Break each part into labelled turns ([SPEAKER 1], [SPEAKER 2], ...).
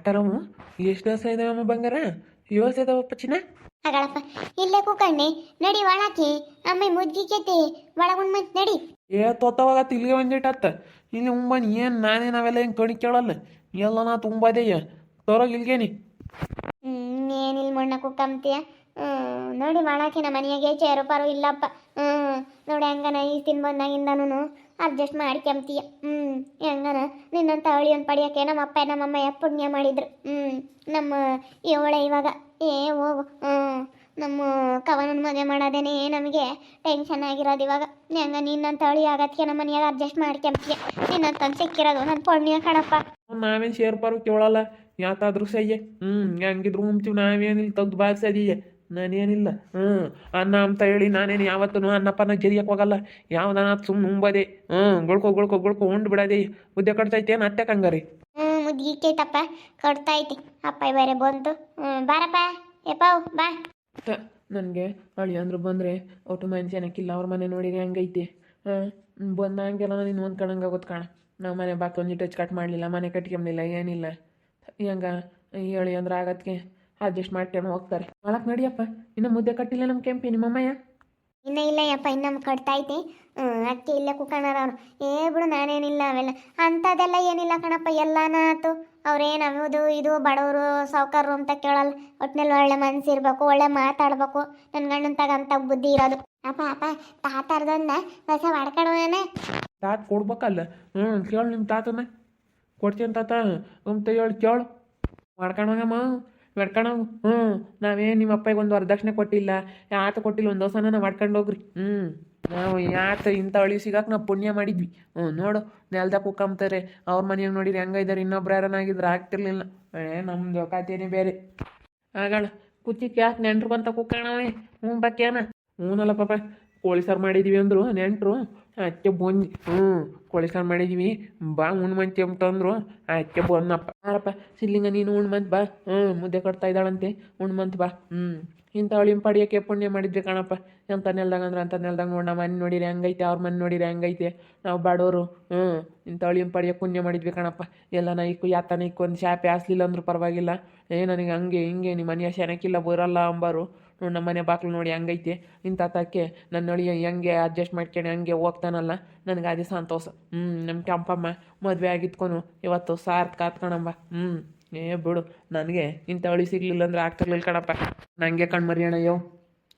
[SPEAKER 1] ಆಟರವು ಎಷ್ಟು ದಿವಸ ಇದಾವಮ್ಮ ಬಂಗಾರ? ಇವಸ ಇದಾವಪ್ಪ ಚಿನ್ನ
[SPEAKER 2] ಅಗಳಪ್ಪ ಇಲ್ಲೇ ಕೂಕಣ್ಣೆ ನಡಿ ಒಳಾಕಿ ಅಮ್ಮ ಮುದ್ಗಿಕೈತಿ ಒಳಗೊಂಡ್ ಮತ್ ನಡಿ.
[SPEAKER 1] ಏ ತೊತ್ತವಾಗ ಇಲ್ಲಿಗೆ ಬಂದಿಟ್ಟತ್ತ. ಇಲ್ಲಿ ಉಂಬನ್ ಏನು ನಾನೇ ನಾವೆಲ್ಲ ಹೆಂಗೆ ಕಣಿ ಕೇಳಲ್ಲ. ಎಲ್ಲ ನಾ ತುಂಬಾ ಇದೆಯ ತೋರಾಗ ಇಲ್ಗೇನಿ.
[SPEAKER 2] ಹ್ಮ್ ಏನಿಲ್ಲ ಮಣ್ಣ ಕುಕ್ಕಂತೀಯ ಹ್ಮ್ ನೋಡಿ ಮಾಡಾಕಿನ ನಮ್ಮ ಮನೆಯಾಗೆ ಚೇರು ಪಾರು ಇಲ್ಲಪ್ಪ. ಹ್ಮ್ ನೋಡಿ ಹಂಗನ ಈ ತಿನ್ ಬಂದಾಗಿಂದನು ಅಡ್ಜಸ್ಟ್ ಮಾಡ್ಕೊಂತೀಯ. ಹ್ಮ್ ಹೆಂಗನ ನಿನ್ನಂತ ಒಂದು ಪಡಿಯಕ್ಕೆ ನಮ್ಮ ಅಪ್ಪ ನಮ್ಮಮ್ಮ ಪುಣ್ಯ ಮಾಡಿದ್ರು? ಹ್ಮ್, ನಮ್ಮ ಇವಳೆ ಇವಾಗ. ಏ ಹೋಗು ಹ್ಮ್, ನಮ್ಮ ಕವನನ ಮದುವೆ ಮಾಡೋದೇನೆ ನಮಗೆ ಟೆನ್ಷನ್ ಆಗಿರೋದು ಇವಾಗ. ಹೆಂಗ, ನಿನ್ನಂತ ಅವಳಿ ಆಗತ್ತೆ ನಮ್ಮ ಮನೆಯಾಗ ಅಡ್ಜಸ್ಟ್ ಮಾಡ್ಕೊಂತೀಯ. ನಿನ್ನಂತ ಸಿಕ್ಕಿರೋದು ನನ್ನ ಪುಣ್ಯ ಕಣಪ್ಪ.
[SPEAKER 1] ನಾವೇನು ಶೇರ್ ಪಾರು ಕೇಳಲ್ಲ. ಯಾತಾದ್ರೂ ಸಯ್ಯ ಹ್ಞೂ ಹೆಂಗಿದ್ರು ಉಂಬ್ತೀವಿ ನಾವೇನಿಲ್ಲ ತೆಗ್ದು ಬಾರಿಸದೀಯ. ನಾನೇನಿಲ್ಲ. ಹ್ಞೂ. ಅನ್ನ ಅಂತ ಹೇಳಿ ನಾನೇನು ಯಾವತ್ತೂ ಅನ್ನಪ್ಪನ ಜರಿಯಕ್ಕೆ ಹೋಗಲ್ಲ. ಯಾವ್ದನ ಸುಮ್ಮನೆ ಉಂಬದೆ. ಹ್ಞೂ. ಗುಳ್ಕೊ ಗುಳ್ಕೊ ಗುಳ್ಕೊ ಉಂಡು ಬಿಡದೆ. ಮುದ್ದೆ ಕಟ್ತೈತೇನು ಅತ್ತೆ ಕಂಗಾರಿ?
[SPEAKER 2] ಹ್ಞೂ ಕೊಡ್ತಾ ಐತಿ ಅಪ್ಪ ಬೇರೆ ಬಂತು ಹ್ಞೂ ಬಾರಪ್ಪ. ಬಾ.
[SPEAKER 1] ನನಗೆ ಅಳಿ ಅಂದ್ರೆ ಬಂದರೆ ಒಟ್ಟು ಚೆನ್ನಕ್ಕಿಲ್ಲ ಅವ್ರ ಮನೆ ನೋಡಿದ್ರೆ ಹಂಗೈತೆ. ಹಾಂ ಬಂದಂಗೆಲ್ಲ ನೀನು ಒಂದು ಕಣಂಗೆ ಆಗೋದು ಕಾಣ. ನಾವು ಮನೆ ಬಾಕಿ ಒಂದು ಟಚ್ ಕಟ್ ಮಾಡಲಿಲ್ಲ. ಮನೆ ಕಟ್ಕೊಂಬಲಿಲ್ಲ ಏನಿಲ್ಲ. ಹೆಂಗ ಹೇಳಿ ಅಂದ್ರೆ ಆಗತ್ಗೆ ಅಡ್ಜಸ್ಟ್ ಮಾಡ್ಕೊಂಡು ಹೋಗ್ತಾರೆ. ಮಾಡಕ್ ನಡಿಯಪ್ಪ ಇನ್ನು ಮುದ್ದೆ ಕಟ್ಟಿಲ್ಲ ನಮ್ಮ ಕೆಂಪಿ ನಿಮ್ಮಮ್ಮಯ್ಯ
[SPEAKER 2] ಇನ್ನ ಇಲ್ಲ ಯಪ್ಪ ಇನ್ನೊಮ್ಮೆ ಕಟ್ತಾ ಐತಿ ಹ್ಞೂ ಅದಕ್ಕೆ ಇಲ್ಲೇ ಕುಕ್ಕಣರ ಅವ್ರು. ಏ ಬಿಡು ನಾನೇನಿಲ್ಲ ಅವೆಲ್ಲ. ಅಂಥದ್ದೆಲ್ಲ ಏನಿಲ್ಲ ಕಣಪ್ಪ ಎಲ್ಲಾನ ಆತು. ಅವ್ರೇನು ಅವುದು ಇದು ಬಡವರು ಸಾವುಕಾರರು ಅಂತ ಕೇಳಲ್ಲ. ಒಟ್ನಲ್ಲಿ ಒಳ್ಳೆ ಮನ್ಸಿರ್ಬೇಕು ಒಳ್ಳೆ ಮಾತಾಡ್ಬೇಕು. ನನ್ನ ಗಂಡನ ತಗ ಅಂತ ಬುದ್ಧಿ ಇರೋದು. ಅಪ್ಪ ಅಪ್ಪ ತಾತಾರ್ದೊಂದ ಹೊಸ ಮಾಡ್ಕೊಡುವನೇ
[SPEAKER 1] ತಾತ ಕೊಡ್ಬೇಕಲ್ಲ. ಹ್ಞೂ ಕೇಳು ನಿಮ್ಮ ತಾತನ. ಕೊಡ್ತೀನಿ ತಾತ. ಅಂತ ಹೇಳಿ ಕೇಳು. ಮಾಡ್ಕೊಂಡೋಗು ಹ್ಞೂ ನಾವೇ ನಿಮ್ಮ ಅಪ್ಪಗೆ ಒಂದು ವರದಕ್ಷಿಣೆ ಕೊಟ್ಟಿಲ್ಲ, ಯಾತ ಕೊಟ್ಟಿಲ್ಲ, ಒಂದು ದಿವಸನ ನಾವು ಮಾಡ್ಕೊಂಡು ಹೋಗ್ರಿ. ಹ್ಞೂ ನಾವು ಯಾತ ಇಂಥ ಹಳಿ ಸಿಗಕ್ಕೆ ನಾವು ಪುಣ್ಯ ಮಾಡಿದ್ವಿ. ಹ್ಞೂ ನೋಡು ನೆಲ್ದಾಗ ಕುಕ್ಕಂಬ್ತಾರೆ ಅವ್ರ ಮನೆಯಾಗ ನೋಡಿರಿ ಹೆಂಗ ಇದ್ದಾರೆ ಇನ್ನೊಬ್ರು ಯಾರನ್ನಾಗಿದ್ರೆ ಆಗ್ತಿರ್ಲಿಲ್ಲ. ಏ ನಮ್ಮದು ಖಾತೆನೇ ಬೇರೆ. ಆಗಳ ಕುಚ್ಚಿಕ್ಕೆ ಯಾಕೆ ನೆಂಟ್ರು ಬಂತ ಕುಕ್ಕಣವೇ ಹ್ಞೂ ಬಾಕ್ಯಾನ. ಹ್ಞೂನಲ್ಲ ಪಾಪ, ಕೋಳಿ ಸಾರು ಮಾಡಿದೀವಿ ಅಂದರು, ನೆಂಟರು. ಅಕ್ಕೆ ಬಂದು ಹ್ಞೂ ಕೋಳಿ ಸಾರು ಮಾಡಿದೀವಿ. ಬಾ, ಉಣ್ ಅಂತಂದ್ರು ಅತ್ತೆ ಬಂದಪ್ಪ ಯಾರಪ್ಪ ಸಿಲ್ಲಿಂಗ, ನೀನು ಉಣ್ಮಂತ ಬಾ. ಹ್ಞೂ ಮುದ್ದೆ ಕಟ್ತಾ ಇದ್ದಾಳಂತೆ. ಉಣ್ಮಂತ ಬಾ. ಹ್ಞೂ ಇಂಥ ಹಿಂಪಡಿಯೋಕೆ ಪುಣ್ಯ ಮಾಡಿದ್ವಿ ಕಣಪ್ಪ. ಎಂಥ ನೆಲ್ದಾಗ ಅಂದ್ರೆ ಅಂಥ ನೆಲ್ದಾಗ ನೋಡಿ ನಮ್ಮ ಮನೆ ನೋಡಿರಿ ಹೆಂಗೈತೆ, ಅವ್ರ ಮನೆ ನೋಡಿರಿ ಹೆಂಗೈತೆ. ನಾವು ಬಾಡೋರು. ಹ್ಞೂ ಇಂಥ ಹಿಂಪಡಿಯೋ ಪುಣ್ಯ ಮಾಡಿದ್ವಿ ಕಣಪ್ಪ. ಎಲ್ಲ ನಾ ಇಕ್ಕು ಯಾತನ ಇಕ್ಕು ಒಂದು ಶಾಪೆ ಹಾಸ್ಲಿಲ್ಲ ಅಂದ್ರೂ ಪರವಾಗಿಲ್ಲ. ಏ, ನನಗೆ ಹಂಗೆ, ಹಿಂಗೆ ನಿಮ್ಮ ಮನೆಯ ಶನಕ್ಕಿಲ್ಲ ಬರಲ್ಲ ಅಂಬಾರು. ನೋಡಿ ನಮ್ಮ ಮನೆ ಬಾಕ್ಲು ನೋಡಿ ಹಂಗೈತೆ. ಇಂಥ ತಕ್ಕೆ ನನ್ನ ಹೆಂಗೆ ಅಡ್ಜಸ್ಟ್ ಮಾಡ್ಕೊಂಡು ಹಂಗೆ ಹೋಗ್ತಾನಲ್ಲ, ನನಗೆ ಅದೇ ಸಂತೋಷ. ಹ್ಞೂ ನಮ್ಮ ಕೆಂಪಮ್ಮ ಮದುವೆ ಆಗಿದ್ಕೊನು ಇವತ್ತು ಸಾರ್ಥ ಕಾತ್ಕಣಮ್ಮ ಹ್ಞೂ ಏ ಬಿಡು, ನನಗೆ ಇಂಥವಳಿ ಸಿಗ್ಲಿಲ್ಲ ಅಂದ್ರೆ ಆಗ್ತಿರ್ಲಿಲ್ಲ ಕಣಪ್ಪ. ನನಗೆ ಕಣ್ಮರಿಯಣ ಯೋ.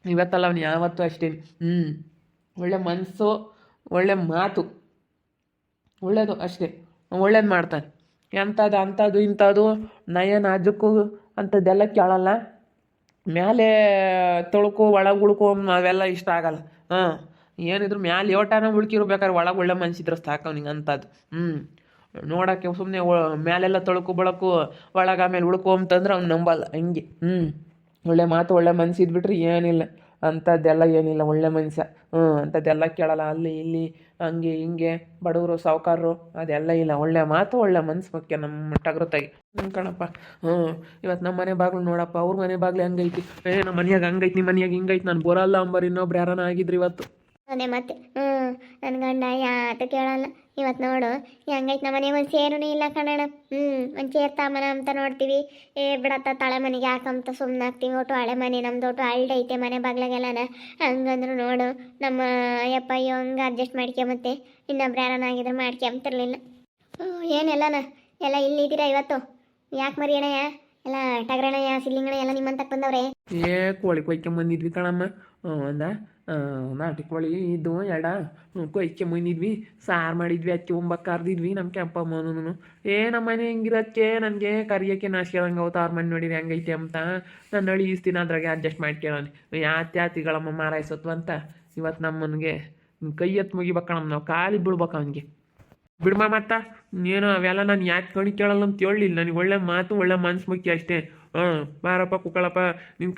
[SPEAKER 1] ಇವತ್ತಲ್ಲ ಅವ್ನು ಯಾವತ್ತೂ ಅಷ್ಟೇ ಹ್ಞೂ ಒಳ್ಳೆ ಮನಸ್ಸು ಒಳ್ಳೆ ಮಾತು. ಒಳ್ಳೇದು ಅಷ್ಟೇ, ಒಳ್ಳೇದು ಮಾಡ್ತಾನೆ. ಎಂಥದ್ದು ಅಂಥದ್ದು ಇಂಥದ್ದು ನಯ ನಾಜೂಕು ಅಂಥದ್ದೆಲ್ಲ ಕೇಳಲ್ಲ. ಮ್ಯಾಲೆ ತೊಳ್ಕೊ, ಒಳಗೆ ಉಳ್ಕೊ ಅವೆಲ್ಲ ಇಷ್ಟ ಆಗಲ್ಲ. ಹಾಂ, ಏನಿದ್ರು ಮ್ಯಾಲೆ ಯೋಟನ ಉಳ್ಕಿರ್ಬೇಕಾದ್ರೆ ಒಳಗೆ ಒಳ್ಳೆ ಮನ್ಸಿದ್ರೆ ಸಾಕು ಅವ್ನಿಗೆ ಅಂಥದ್ದು ಹ್ಞೂ ನೋಡೋಕ್ಕೆ ಸುಮ್ಮನೆ ಮ್ಯಾಲೆಲ್ಲ ತೊಳ್ಕೊ, ಬಳಕು, ಒಳಗೆ ಆಮೇಲೆ ಉಳ್ಕೊ ಅಂತಂದ್ರೆ ಅವ್ನು ನಂಬಲ್ಲ, ಹಂಗೆ. ಹ್ಞೂ ಒಳ್ಳೆ ಮಾತು, ಒಳ್ಳೆ ಮನ್ಸಿದ್ಬಿಟ್ರೆ ಏನಿಲ್ಲ. ಅಂಥದ್ದೆಲ್ಲ ಏನಿಲ್ಲ, ಒಳ್ಳೆ ಮನುಷ್ಯ. ಹ್ಞೂ ಅಂಥದ್ದೆಲ್ಲ ಕೇಳಲ್ಲ. ಅಲ್ಲಿ ಇಲ್ಲಿ, ಹಂಗೆ ಹಿಂಗೆ, ಬಡವರು, ಸಾವುಕಾರರು, ಅದೆಲ್ಲ ಇಲ್ಲ. ಒಳ್ಳೆ ಮಾತು, ಒಳ್ಳೆ ಮನ್ಸು ಮುಖ್ಯ ನಮ್ಮ ಟಗರುತಾಗಿ. ಹ್ಞೂ ಕಣಪ್ಪ. ಹ್ಞೂ ಇವತ್ತು ನಮ್ಮ ಮನೆ ಬಾಗ್ಲು ನೋಡಪ್ಪ. ಅವ್ರ ಮನೆ ಬಾಗ್ಲು ಹಂಗೈತಿ? ಏ, ನಮ್ಮ ಮನೆಯಾಗ ಹಂಗೈತಿ ನಿಮ್ಮ ಮನೆಯಾಗ ಹಿಂಗೈತಿ. ನಾನು ಬರಲ್ಲ ಅಂಬರ್, ಇನ್ನೊಬ್ರು ಯಾರನ ಆಗಿದ್ರಿ ಇವತ್ತು.
[SPEAKER 2] ಅದೇ ಮತ್ತೆ ಹ್ಞೂ ನನ್ನ ಗಂಡ ಯಾತ ಕೇಳಲ್ಲ. ಇವತ್ತು ನೋಡು, ಹೆಂಗೈತೆ ನಮ್ಮ ಮನೆ ಒಂದು ಸೇರೂ ಇಲ್ಲ ಕಣಣ್ಣ. ಹ್ಞೂ ಒಂದು ಚೇರ್ ತಾಮನ ಅಂತ ನೋಡ್ತೀವಿ. ಏ, ಬಿಡತ್ತ ತಳೆ ಮನೆಗೆ ಯಾಕಂತ ಸುಮ್ಮನೆ ಆಗ್ತೀವಿ ಒಟ್ಟು ಹಳೆ ಮನೆ, ನಮ್ದು ಒಟ್ಟು ಹಳ್ಳಿ ಐತೆ ಮನೆ ಬಾಗ್ಲಾಗೆಲ್ಲನ. ಹಂಗಂದ್ರು ನೋಡು, ನಮ್ಮ ಅಯ್ಯಪ್ಪ ಅಯ್ಯೋ ಹಂಗೆ ಅಡ್ಜಸ್ಟ್ ಮಾಡ್ಕೊಂಬತ್ತೆ ಇನ್ನೊಬ್ರು ಯಾರನ್ನಾಗಿದ್ರೆ ಹ್ಞೂ ಏನೆಲ್ಲನ? ಎಲ್ಲ ಇಲ್ಲಿದ್ದೀರಾ ಇವತ್ತು? ಯಾಕೆ ಮರಿ ಅಣ್ಣಯ್ಯ ಎಲ್ಲ ಟಗರಣಯ್ಯ ಸಿಲಿಂಗಣ ಎಲ್ಲ ನಿಮ್ಮಂತಕ್ಕೆ ಬಂದವ್ರೆ?
[SPEAKER 1] ಏ, ಕೋಳಿ ಕೊಯ್ಕೊಂಬಂದಿದ್ವಿ ಕಣಮ್ಮ. ಒಂದ ನಾಟಿ ಕೋಳಿ ಇದ್ದು ಎಡ ಕೊಯ್ಕೊಂಬಂದಿದ್ವಿ ಸಾರು ಮಾಡಿದ್ವಿ, ಅಕ್ಕಿ ಒಂಬ ಕರ್ದಿದ್ವಿ ನಮ್ಮ ಕೆಂಪಮ್ಮನೂ ಏ ನಮ್ಮ ಮನೆ ಹೆಂಗಿರಕ್ಕೆ ನನಗೆ ಕರಿಯೋಕ್ಕೆ ನಾಶ್ಕೇಳಂಗೆ ಅವತ್ತು ಅವ್ರ ಮನೆ ನೋಡಿರಿ ಹೆಂಗೈತೆ ಅಂತ. ಈಸ್ ದಿನ ಅದ್ರಾಗೆ ಅಡ್ಜಸ್ಟ್ ಮಾಡ್ಕೊಳ್ಳೋಣ ಯಾತ್ ಯಾತಿಗಳಮ್ಮ ಮಾರಾಯಿಸತ್ವ ಅಂತ ಇವತ್ತು ನಮ್ಮನಿಗೆ ಕೈ ಎತ್ತು ಮುಗಿಬೇಕಣಮ್ಮ ನಾವು ಕಾಲಿ ಬಿಡ್ಬೇಕು ಅವನಿಗೆ. ಬಿಡ್ಮ ಮತ್ತ ಏನೋ ಅವೆಲ್ಲ ನಾನು ಯಾಕೆ ಕಣಿ ಕೇಳಲ್ಲ ಅಂತ ಹೇಳಲಿಲ್ಲ. ನನಗೆ ಒಳ್ಳೆ ಮಾತು, ಒಳ್ಳೆ ಮನ್ಸು ಮುಖ್ಯ ಅಷ್ಟೇ. ಹಾಂ ಬಾರಪ್ಪ ಕುಕ್ಕಳಪ್ಪ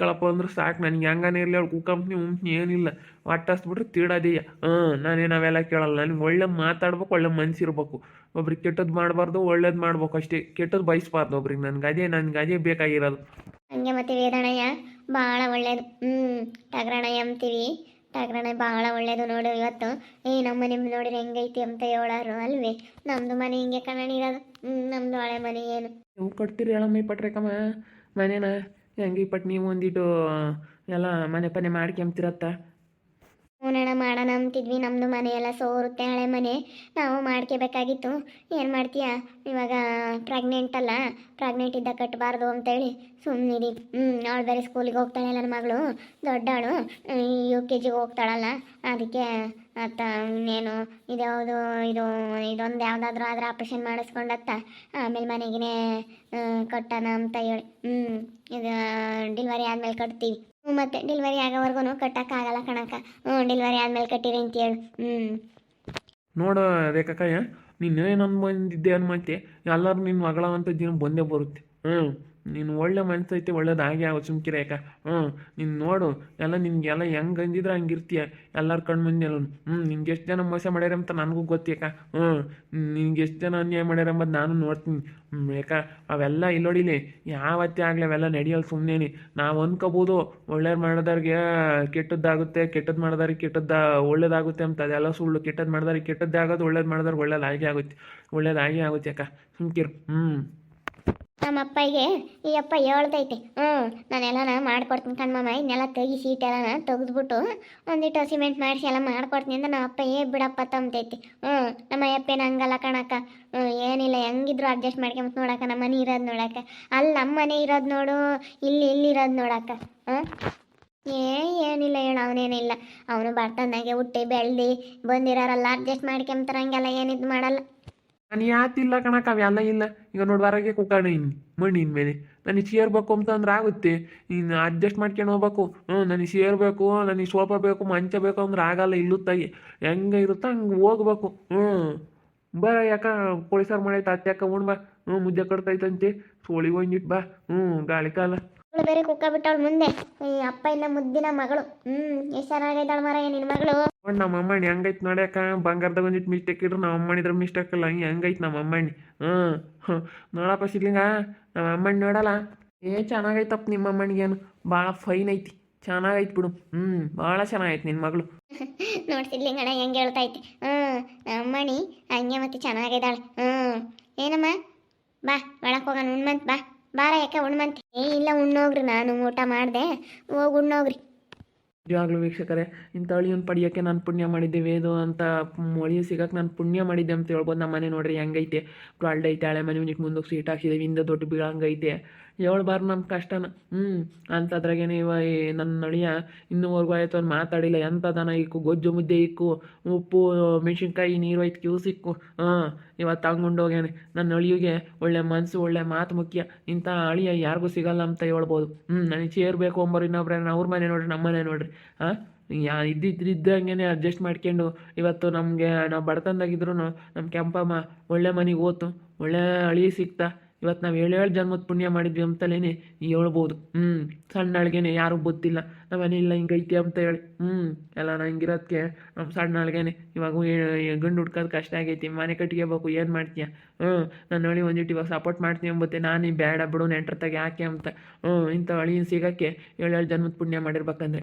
[SPEAKER 1] ಕಳಪ್ಪ ಅಂದ್ರೆ ಸಾಕು ನನಗೆ ಹೆಂಗಾನೆ ಇರಲಿ ಅವ್ಳು ಕುಕ್ಕಂಪ್ನಿ ಉಂಪ್ನಿ ಏನಿಲ್ಲ. ಒಟ್ಟಸ್ಬಿಟ್ರೆ ತೀಡೋದೀಯ ಹಾಂ ನಾನೇನು ಅವೆಲ್ಲ ಕೇಳಲ್ಲ. ನನಗೆ ಒಳ್ಳೆ ಮಾತಾಡ್ಬೇಕು ಒಳ್ಳೆ ಮನಸ್ಸಿರ್ಬೇಕು ಒಬ್ರಿಗೆ ಕೆಟ್ಟದ್ದು ಮಾಡಬಾರ್ದು ಒಳ್ಳೇದು ಮಾಡ್ಬೇಕು ಅಷ್ಟೇ. ಕೆಟ್ಟದ್ದು ಬಯಸ್ಬಾರ್ದು ಒಬ್ರಿಗೆ. ನನಗೆ ಅದೇ ನನಗೆ ಅದೇ ಬೇಕಾಗಿರೋದು.
[SPEAKER 2] ಹಂಗೆ ಮತ್ತೆ ವೇದಣಯ್ಯ ಭಾಳ ಒಳ್ಳೇದು. ಹ್ಞೂ ಟಗರಣಯ್ಯ ಅಂತೀವಿ. ಟಗರಣ ಭಾಳ ಒಳ್ಳೇದು ನೋಡು ಇವತ್ತು. ಏ ನಮ್ಮ ಮನೆ ನೋಡಿರಿ ಹೆಂಗೈತಿ ಅಂತ ಹೇಳಾರು ಅಲ್ವೇ? ನಮ್ಮದು ಮನೆ ಹಿಂಗೆ ಕಣ್ಣಿರೋದು ಹ್ಞೂ ನಮ್ಮದು ಹಳೆ ಮನೆ ಏನು?
[SPEAKER 1] ನೀವು ಕೊಡ್ತೀರಿ ಹೇಳಮ್ಮ ಈ ಪಟ್ರೇಕಮ್ಮ. ಮನೇನ ಹೆಂಗೆ ಪಟ್ ನೀವು ಒಂದಿಟ್ಟು ಎಲ್ಲ ಮನೆ ಪನೆ ಮಾಡ್ಕೊಂಬ್ತಿರತ್ತ?
[SPEAKER 2] ಹೂನಣ್ಣ ಮಾಡೋಣ ಅಂತಿದ್ವಿ ನಮ್ಮದು ಮನೆ ಎಲ್ಲ ಸೋರುತ್ತೆ. ಹಳೆ ಮನೆ. ನಾವು ಮಾಡ್ಕೋಬೇಕಾಗಿತ್ತು. ಏನು ಮಾಡ್ತೀಯ? ಇವಾಗ ಪ್ರೆಗ್ನೆಂಟ್ ಅಲ್ಲ. ಪ್ರೆಗ್ನೆಂಟ್ ಇದ್ದ ಕಟ್ಟಬಾರ್ದು ಅಂತೇಳಿ ಸುಮ್ಮನಿರಿ ಹ್ಞೂ ಅವಳು ಬೇರೆ ಸ್ಕೂಲಿಗೆ ಹೋಗ್ತಾಳೆ ನನ್ನ ಮಗಳು. ದೊಡ್ಡವಳು ಯು ಕೆ ಜಿಗೆ ಹೋಗ್ತಾಳಲ್ಲ. ಅದಕ್ಕೆ ಅತ್ತ ಇನ್ನೇನು ಇದ್ಯಾವುದು ಇದು, ಇದೊಂದು ಯಾವುದಾದ್ರೂ ಆದ್ರೆ ಆಪ್ರೇಷನ್ ಮಾಡಿಸ್ಕೊಂಡತ್ತ. ಆಮೇಲೆ ಮನೆಗೇ ಕಟ್ಟೋಣ ಅಂತ ಹೇಳಿ. ಹ್ಞೂ ಇದು ಡಿಲ್ವರಿ ಆದಮೇಲೆ ಕಟ್ತೀವಿ. ಮತ್ತೆ ಡೆಲಿವರಿ ಆಗೋವರೆಗೂ ಕಟ್ಟೋಕ್ಕಾಗಲ್ಲ ಕಣಕ್ಕ. ಹ್ಞೂ ಡೆಲಿವರಿ ಆದಮೇಲೆ ಕಟ್ಟಿರಿ ಅಂತ ಹೇಳು ಹ್ಞೂ
[SPEAKER 1] ನೋಡು ರೇಖಕ್ಕಯ್ಯ ನೀನು ಏನು ಅನ್ಬಂದಿದ್ದೆ ಅನ್ಮಂತೆ, ಎಲ್ಲರೂ ನಿನ್ನ ಮಗಳ ಅಂತ ದಿನ ಬಂದೇ ಬರುತ್ತೆ. ಹ್ಞೂ ನೀನು ಒಳ್ಳೆ ಮನಸ್ಸೈತೆ ಒಳ್ಳೇದಾಗಿ ಆಗೋ ಸುಮ್ಕಿರ ಯಾಕ? ಹ್ಞೂ ನೀನು ನೋಡು, ಎಲ್ಲ ನಿನಗೆಲ್ಲ ಹೆಂಗೆ ಅಂದಿದ್ರೆ ಹಂಗೆ ಇರ್ತೀಯ, ಎಲ್ಲರ ಕಣ್ಣು ಮುಂದೆ ಹ್ಞೂ ನಿಂಗೆ ಎಷ್ಟು ಜನ ಮೋಸ ಮಾಡ್ಯಾರ ಅಂತ ನನಗೂ ಗೊತ್ತಿಯಕ್ಕ ಹ್ಞೂ ನಿನ್ಗೆ ಎಷ್ಟು ಜನ ಅನ್ಯಾಯ ಮಾಡ್ಯಾರ ಅಂಬದು ನಾನು ನೋಡ್ತೀನಿ. ಯಾಕ? ಅವೆಲ್ಲ ಇಲ್ಲೊಡಿಲಿ ಯಾವತ್ತೇ ಆಗಲಿ ಅವೆಲ್ಲ ನಡೆಯಲ್ಲ ಸುಮ್ಮನೆ ನಾವು ಅನ್ಕೋಬೋದು, ಒಳ್ಳೇದು ಮಾಡೋದವ್ರಿಗೆ ಕೆಟ್ಟದ್ದಾಗುತ್ತೆ ಕೆಟ್ಟದ್ದು ಮಾಡೋದವ್ರಿಗೆ ಕೆಟ್ಟದ್ದ, ಒಳ್ಳೇದಾಗುತ್ತೆ ಅಂತ, ಅದೆಲ್ಲ ಸುಳ್ಳು. ಕೆಟ್ಟದ್ದು ಮಾಡಿದವ್ರಿಗೆ ಕೆಟ್ಟದ್ದೇ ಆಗೋದು, ಒಳ್ಳೇದು ಮಾಡಿದವ್ರಿಗೆ ಒಳ್ಳೇದು ಆಗೇ ಆಗುತ್ತೆ. ಒಳ್ಳೇದಾಗೇ ಆಗುತ್ತೆ ಯಾಕ? ಸುಮ್ಕಿರು. ಹ್ಞೂ
[SPEAKER 2] ನಮ್ಮ ಅಪ್ಪಗೆ, ಈ ಅಪ್ಪ ಹೇಳ್ತೈತೆ ಹ್ಞೂ ನಾನೆಲ್ಲನ ಮಾಡ್ಕೊಡ್ತೀನಿ ಕಣ್ಮಮ್ಮ ಇನ್ನೆಲ್ಲ ತೆಗಿ ಸೀಟೆಲ್ಲನ ತೆಗೆದ್ಬಿಟ್ಟು ಒಂದಿಟ್ಟು ಸಿಮೆಂಟ್ ಮಾಡಿಸಿ ಎಲ್ಲ ಮಾಡ್ಕೊಡ್ತೀನಿ ಅಂತ ನಮ್ಮ ಅಪ್ಪ ಏ ಬಿಡಪ್ಪ ತಂತೈತಿ ಹ್ಞೂ ನಮ್ಮ ಅಪ್ಪೇನ ಹಂಗಲ್ಲ ಕಣಕ್ಕ ಹ್ಞೂ ಏನಿಲ್ಲ, ಹೆಂಗಿದ್ರು ಅಡ್ಜಸ್ಟ್ ಮಾಡ್ಕೊಂಬತ್ ನೋಡಕ್ಕ, ನಮ್ಮ ಮನೆ ಇರೋದು ನೋಡಕ್ಕ. ಅಲ್ಲಿ ನಮ್ಮ ಮನೆ ಇರೋದು ನೋಡು, ಇಲ್ಲಿ ಇಲ್ಲಿ ಇರೋದು ನೋಡಕ್ಕ ಹಾಂ ಏ, ಏನಿಲ್ಲ ಹೇಳು, ಅವನೇನಿಲ್ಲ, ಅವನು ಬರ್ತನಾಗೆ ಹುಟ್ಟಿ ಬೆಳ್ದು ಬಂದಿರೋರಲ್ಲ ಅಡ್ಜಸ್ಟ್ ಮಾಡ್ಕೊಂತಾರೆ ಹಂಗೆಲ್ಲ ಏನಿದು ಮಾಡಲ್ಲ.
[SPEAKER 1] ನಾನು ಯಾತಿಲ್ಲ ಕಣಕ್ಕ ಅವೆಲ್ಲ ಇಲ್ಲ. ಈಗ ನೋಡಿ ಹೊರಗೆ ಕುಕ್ಕಾಣ ಇನ್ನು ಮಣ್ಣಿನ ಮೇಲೆ. ನನಗೆ ಸೇರ್ಬೇಕು ಅಂತಂದ್ರೆ ಆಗುತ್ತೆ. ಇನ್ನು ಅಡ್ಜಸ್ಟ್ ಮಾಡ್ಕೊಂಡು ಹೋಗ್ಬೇಕು. ಹ್ಞೂ ನನಗೆ ಸೇರ್ಬೇಕು, ನನಗೆ ಸೋಫಾ ಬೇಕು, ಮಂಚ ಬೇಕು ಅಂದ್ರೆ ಆಗಲ್ಲ, ಇಲ್ಲೂ ತಾಯಿ. ಹೆಂಗೆ ಇರುತ್ತೋ ಹಂಗೆ ಹೋಗ್ಬೇಕು. ಹ್ಞೂ ಬರ ಯಾಕ ಪೊಲೀಸರು ಸಾರು ಮಾಡೈತೆ ಅತ್ತೆ ಯಾಕ ಉಣ್ ಬಾ. ಹ್ಞೂ ಮುದ್ದೆ ಕಟ್ತೈತಂತೆ ಸೋಳಿಗೆ ಒಂದಿಟ್ಟು ಬಾ. ಹ್ಞೂ ಗಾಳಿ ಕಾಲ.
[SPEAKER 2] ಅವಳು ಬೇರೆ ಕುಕ್ಕ ಬಿಟ್ಟವಳು ಮುಂದೆ. ಈ ಅಪ್ಪ ಇಲ್ಲ ಮುದ್ದಿನ ಮಗಳು. ಹ್ಮ್ ಎಷ್ಟು ಚೆನ್ನಾಗೈತಾಳ ಮರ ನಿನ್ ಮಗಳು.
[SPEAKER 1] ನೋಡಿ ನಮ್ಮ ಅಮ್ಮಣ್ಣಿ ಹೆಂಗೈತೆ ನೋಡ್ಯಾಕ ಬಂಗಾರದಾಗ ಒಂದಿಟ್ ಮಿಸ್ಟೇಕ್ ಇಡ್ರು ನಮ್ಮ ಅಮ್ಮಣಿದ್ರ ಮಿಸ್ಟೇಕ್ ಇಲ್ಲ. ಹಂಗೆ ಹಂಗೈತ್ ನಮ್ಮ ಅಮ್ಮಣ್ಣಿ. ಹ್ಞೂ ನೋಡಪ್ಪ ಸಿಗ್ಲಿಂಗ ನಮ್ಮ ಅಮ್ಮಣ್ಣಿ ನೋಡಲ್ಲ? ಏ ಚೆನ್ನಾಗೈತಪ್ಪ ನಿಮ್ಮ ಅಮ್ಮಣ್ಣಿಗೇನು ಭಾಳ ಫೈನ್ ಐತಿ. ಚೆನ್ನಾಗೈತ್ ಬಿಡು. ಹ್ಮ್ ಭಾಳ ಚೆನ್ನಾಗೈತಿ ನಿನ್ ಮಗಳು.
[SPEAKER 2] ನೋಡ್ತಿರ್ಲಿಂಗಣ ಹೆಂಗೆ ಹೇಳ್ತೈತಿ ಹ್ಮ್ ಅಮ್ಮಣಿ ಹಂಗೆ ಮತ್ತೆ ಚೆನ್ನಾಗಿದ್ದಾಳೆ ಹ್ಮ್ ಏನಮ್ಮ? ಬಾ ಒಳಕ್ ಹೋಗೋಣ. ಉಣ್ಮಂತ್ ಬಾ. ಬಾರ ಯಾಕೆ ಉಣ್ಮಂತ್ ಇಲ್ಲ ಉಣ್ಣೋಗ್ರಿ, ನಾನು ಊಟ ಮಾಡಿದೆ. ಹೋಗಿ ಉಣ್ಣೋಗ್ರಿ.
[SPEAKER 1] ನಿಜವಾಗ್ಲೂ ವೀಕ್ಷಕರೇ, ಇಂಥ ಅಳಿಯನ್ನು ಪಡಿಯೋಕ್ಕೆ ನಾನು ಪುಣ್ಯ ಮಾಡಿದ್ದೆ ವೇದು ಅಂತ ಮೊಳಿ ಸಿಗಕ್ಕೆ ನಾನು ಪುಣ್ಯ ಮಾಡಿದ್ದೆ ಅಂತ ಹೇಳ್ಬೋದು. ನಮ್ಮ ಮನೆ ನೋಡ್ರಿ ಹೆಂಗೈತೆ. ಟ್ವಾಲ್ಡ್ ಐತೆ ಹಳೆ ಮನೆ ಮುಂದಕ್ಕೆ ಸೀಟ್ ಹಾಕಿದ್ದೀವಿ ಹಿಂದೆ ದೊಡ್ಡ ಬೀಳಂಗೈತೆ. ಹೇಳ್ಬಾರ್ದು ನಮ್ಮ ಕಷ್ಟನ. ಹ್ಞೂ ಅಂಥದ್ರಾಗೇನೆ ಇವ ನನ್ನ ಅಳಿಯ ಇನ್ನೂವರೆಗೂ ಆಯಿತು ಅವ್ನು ಮಾತಾಡಿಲ್ಲ. ಎಂಥದನ ಇಕ್ಕು? ಗೊಜ್ಜು ಮುದ್ದೆ ಇಕ್ಕು? ಉಪ್ಪು, ಮೆಣಸಿನ್ಕಾಯಿ, ನೀರು ಹೋಯ್ತು ಕ್ಯೂ ಸಿಕ್ಕು ಹಾಂ ಇವತ್ತು ತಗೊಂಡೋಗ್ಯಾನೆ ನನ್ನ ಅಳಿಯಿಗೆ ಒಳ್ಳೆ ಮನಸ್ಸು ಒಳ್ಳೆ ಮಾತು ಮುಖ್ಯ. ಇಂಥ ಅಳಿಯ ಯಾರಿಗೂ ಸಿಗಲ್ಲ ಅಂತ ಹೇಳ್ಬೋದು. ಹ್ಞೂ ನನಗೆ ಸೇರ್ಬೇಕು ಒಂಬರು ಇನ್ನೊಬ್ರೆ ಅವ್ರ ಮನೆ ನೋಡ್ರಿ ನಮ್ಮ ಮನೆ ನೋಡ್ರಿ. ಹಾಂ, ಯಾ ಇದ್ದಿದ್ದಂಗೆ ಅಡ್ಜಸ್ಟ್ ಮಾಡ್ಕೊಂಡು ಇವತ್ತು ನಮಗೆ ನಾವು ಬಡತನದಾಗಿದ್ರು ನಮ್ಮ ಕೆಂಪಮ್ಮ ಒಳ್ಳೆ ಮನೆಗೆ ಹೋತು ಒಳ್ಳೆ ಅಳಿ ಸಿಕ್ತಾ ಇವತ್ತು ನಾವು ಏಳೇಳು ಜನ್ಮದ ಪುಣ್ಯ ಮಾಡಿದ್ವಿ ಅಂತಲೇ ಹೇಳ್ಬೋದು. ಹ್ಞೂ ಸಣ್ಣ ಅಳ್ಗೆನೆ ಯಾರು ಗೊತ್ತಿಲ್ಲ. ನಾವೇನಿಲ್ಲ ಹಿಂಗೈತಿ ಅಂತ ಹೇಳಿ. ಹ್ಞೂ ಎಲ್ಲ ನಂಗಿರೋದಕ್ಕೆ ನಮ್ಮ ಸಣ್ಣ ಅಳ್ಗೆನೆ ಇವಾಗ ಗಂಡು ಹುಡ್ಕೋದು ಕಷ್ಟ ಆಗೈತಿ. ಮನೆ ಕಟ್ಕೋಬೇಕು ಏನು ಮಾಡ್ತೀಯ? ಹ್ಞೂ ನಾನು ಅಳಿ ಒಂದಿಟ್ಟು ಇವಾಗ ಸಪೋರ್ಟ್ ಮಾಡ್ತೀನಿ ಅಂಬತ್ತೆ. ನಾನು ಬೇಡ ಬಿಡು ನೆಂಟ್ರತಾಗೆ ಯಾಕೆ ಅಂತ. ಹ್ಞೂ ಇಂಥ ಸಿಗಕ್ಕೆ ಸಿಗೋಕ್ಕೆ ಏಳೇಳು ಜನ್ಮದ ಪುಣ್ಯ ಮಾಡಿರ್ಬೇಕಂದ್ರೆ.